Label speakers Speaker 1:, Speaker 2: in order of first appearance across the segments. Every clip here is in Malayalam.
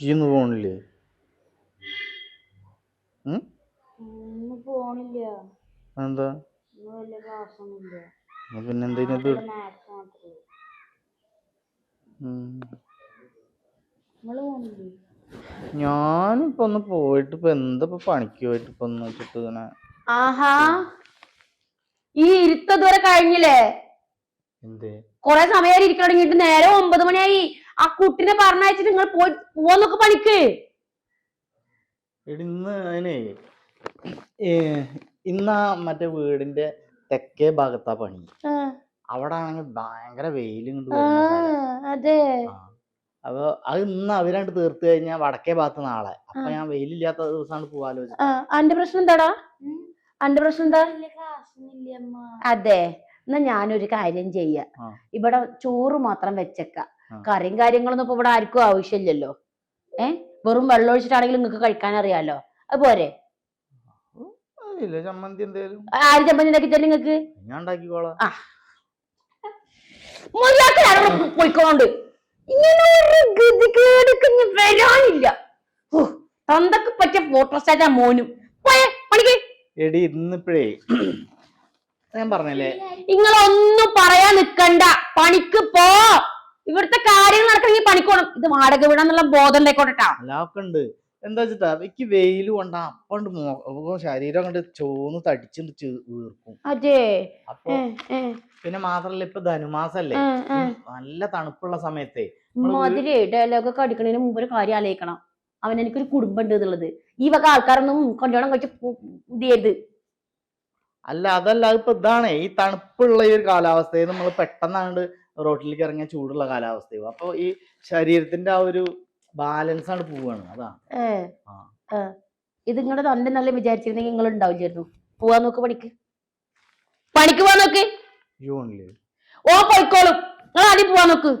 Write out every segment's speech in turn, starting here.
Speaker 1: ഇന്ന് പോണില്ലേ? എന്താ പിന്നെ എന്തിനാ ഞാനിപ്പോ ഒന്ന് പോയിട്ട് ഇപ്പൊ എന്താ പണിക്ക് പോയിട്ട് ഇപ്പൊ വെച്ചിട്ട് ഇങ്ങനെ
Speaker 2: ആഹാ. ഈ ഇരുത്തതുവരെ കഴിഞ്ഞില്ലേ?
Speaker 1: എന്തേ?
Speaker 2: കൊറേ സമയം ഇരിക്കാൻ തുടങ്ങിയിട്ട് നേരെ ഒമ്പത് മണിയായി. ആ കുട്ടിനെ പറഞ്ഞയച്ചിട്ട് നിങ്ങൾ പോയി പോവാന്നൊക്കെ പണിക്ക്.
Speaker 1: ഇന്ന അതിനെ ഇന്നാ മറ്റേ വീടിന്റെ തെക്കേ ഭാഗത്താ പണി. അവിടെ ആണെങ്കിൽ ഭയങ്കര വെയിലും കൊണ്ട്
Speaker 2: അതെ.
Speaker 1: അപ്പൊ അത് ഇന്ന് അവരണ്ട് തീർത്തു കഴിഞ്ഞാൽ വടക്കേ ഭാഗത്ത് നാളെ. അപ്പൊ ഞാൻ വെയിലില്ലാത്ത ദിവസമാണ് പോവാലോ
Speaker 2: അന്റെ പ്രശ്നം എന്താടാ? അന്റെ പ്രശ്നം എന്താ? അതെ. എന്നാ ഞാനൊരു കാര്യം ചെയ്യാം. ഇവിടെ ചോറ് മാത്രം വെച്ചേക്ക. കറിയും കാര്യങ്ങളൊന്നും ഇപ്പൊ ഇവിടെ ആർക്കും ആവശ്യമില്ലല്ലോ. ഏ? വെറും വെള്ളം ഒഴിച്ചിട്ടാണെങ്കിലും നിങ്ങൾക്ക് കഴിക്കാൻ അറിയാലോ അത് പോരെ
Speaker 1: ചമ്മന്തി എന്തേലും.
Speaker 2: ആര് ചമ്മന്തി ഉണ്ടാക്കി നിങ്ങക്ക്
Speaker 1: ഞാൻ ഉണ്ടാക്കിക്കോളാം.
Speaker 2: മര്യാദ പോയിക്കോണ്ട്. ഇങ്ങനെ ഒരു ഗതികേട് ഇനി വരാനില്ല തന്തക്ക് പറ്റിയ ഫോട്ടോസ്റ്റാറ്റാ മോനും. പോയെ പണിക്ക്.
Speaker 1: എടി ഇന്നിപ്പോഴേ ഞാൻ പറഞ്ഞല്ലേ?
Speaker 2: നിങ്ങളൊന്നും പറയാൻ നിക്കണ്ട. പണിക്ക് പോ. ഇവിടുത്തെ കാര്യങ്ങൾ നടക്കണമെങ്കിൽ പണിക്കോണം. ഇത് വാടക വീടാന്നുള്ള ബോധം ഉണ്ടായിക്കോട്ടെട്ടാ
Speaker 1: അല്ലാക്കെ ഉണ്ട് എന്താ വെച്ചിട്ടാ എനിക്ക് വെയിൽ കൊണ്ട അപ്പണ്ട് ശരീരം കണ്ട് ചോന്ന് തടിച്ചിട്ട് വീർക്കും.
Speaker 2: അതെ.
Speaker 1: അപ്പൊ പിന്നെ മാത്രല്ല ഇപ്പൊ ധനുമാസല്ലേ? നല്ല തണുപ്പുള്ള സമയത്തെ
Speaker 2: നമ്മൾ ഡയലോഗ് ഒക്കെ അടിക്കണതിന് മുമ്പ് ഒരു കാര്യം ആലോചിക്കണം. അവൻ എനിക്കൊരു കുടുംബം ഉണ്ട് എന്നുള്ളത്. ഈ വക ആൾക്കാരൊന്നും കൊണ്ടോണം കഴിച്ച് ഇതേത്. ഇത്
Speaker 1: അല്ല അതല്ല ഇപ്പൊ ഇതാണ്. ഈ തണുപ്പുള്ള ഈ ഒരു കാലാവസ്ഥയിൽ നമ്മൾ പെട്ടെന്നാണ്ട് റോട്ടിലേക്ക് ഇറങ്ങിയ ചൂടുള്ള കാലാവസ്ഥയും. അപ്പൊ ഈ ശരീരത്തിന്റെ ആ ഒരു ബാലൻസ് ആണ് പോവാണ്. അതാ.
Speaker 2: ഇത് നിങ്ങളുടെ തന്നെ നല്ല വിചാരിച്ചിരുന്നെങ്കിൽ നിങ്ങൾ ഉണ്ടാവില്ലായിരുന്നു പോവാൻ നോക്ക് പണിക്ക്. പണിക്ക് പോവാൻ നോക്ക്. ഓ പോയിക്കോളും. നിങ്ങൾ ആദ്യം പോവാൻ നോക്ക്.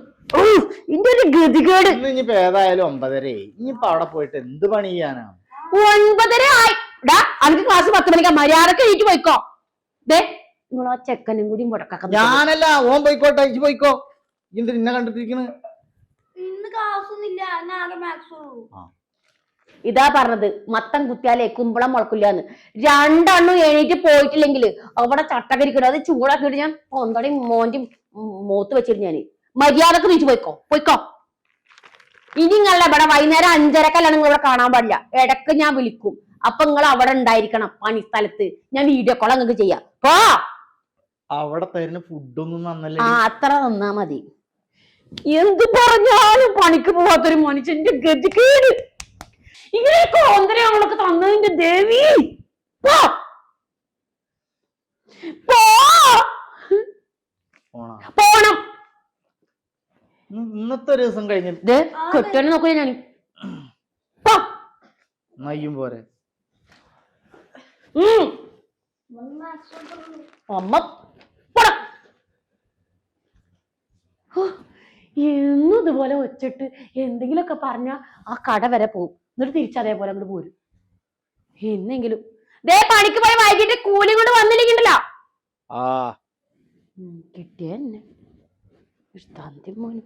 Speaker 2: ഇന്റെ ഒരു ഗതികേട്.
Speaker 1: ഇനിയിപ്പോ ഏതായാലും ഒമ്പതര ഇനിയിപ്പോ അവിടെ പോയിട്ട് എന്ത് പണി ചെയ്യാനാണ്
Speaker 2: ഒൻപതര ആയി. അനക്ക് ക്ലാസ് പത്ത് മണിക്കാ. മര്യാദയ്ക്ക് എണീറ്റ് പോയിക്കോ. ദേ നിങ്ങൾ ആ ചെക്കനും കൂടി മുടക്കാക്ക
Speaker 1: ഞാനല്ല ഓൻ പോയിക്കോട്ടെ ഇജ്ജ് പോയിക്കോ. ഇന്ന് നിന്നെ കണ്ടിട്ടിരിക്കണ്?
Speaker 3: ഇന്ന് ക്ലാസ്സൊന്നുമില്ല നാളെ ആകെ മാത്സ് ഉള്ളൂ.
Speaker 2: ഇതാ പറഞ്ഞത് മത്തം കുത്തിയാലേ കുമ്പളം മുളക്കില്ലാന്ന്. രണ്ടെണ്ണം എണീറ്റ് പോയിട്ടില്ലെങ്കിൽ അവിടെ ചട്ടകരിക്കണം അത് ചൂടാക്കിയിട്ട് ഞാൻ കൊന്തടയും മോന്റെയും മൂത്ത് വെച്ചിട്ട് ഞാൻ മര്യാദയ്ക്ക് നീച്ച് പോയിക്കോ പോയിക്കോ. ഇനി നിങ്ങളെ ഇവിടെ വൈകുന്നേരം അഞ്ചരക്കല്ല നിങ്ങൾ ഇവിടെ കാണാൻ പാടില്ല. ഇടയ്ക്ക് ഞാൻ വിളിക്കും. അപ്പൊ നിങ്ങൾ അവിടെ ഉണ്ടായിരിക്കണം പണി സ്ഥലത്ത് ഞാൻ വീഡിയോ കോൾ അങ്ങക്ക് ചെയ്യാം. പോ!
Speaker 1: അവിടെ തരുന്ന ഫുഡൊന്നും നന്നല്ല
Speaker 2: ആ അത്ര തന്നാ മതി. എന്ത് പറഞ്ഞാലും പണിക്ക് പോവാത്തൊരു മനുഷ്യന്റെ ഗതികേട്. ഇങ്ങനെയൊക്കെ ഒന്നര അവളൊക്കെ തന്നതിന്റെ ദേവി. പോ. പോ.
Speaker 1: പോണം? ഇന്നത്തെ ഒരു ദിവസം കഴിഞ്ഞിട്ട്
Speaker 2: ഇത് കെട്ടനെ നോക്കുക ഞാൻ
Speaker 1: നയ്യും പോരെ.
Speaker 2: അമ്മ എന്നും ഇതുപോലെ ഒച്ചിട്ട് എന്തെങ്കിലുമൊക്കെ പറഞ്ഞ ആ കട വരെ പോകും എന്നിട്ട് തിരിച്ചതേപോലെ അങ്ങോട്ട് പോരും. എന്നെങ്കിലും. ദേ പണിക്ക് പോയി വൈകിട്ട് കൂലി കൊണ്ട് വന്നില്ലെങ്കിണ്ടല്ലോ?
Speaker 1: ആ.
Speaker 2: കിട്ടിയ തന്നെ തന്തി മോനും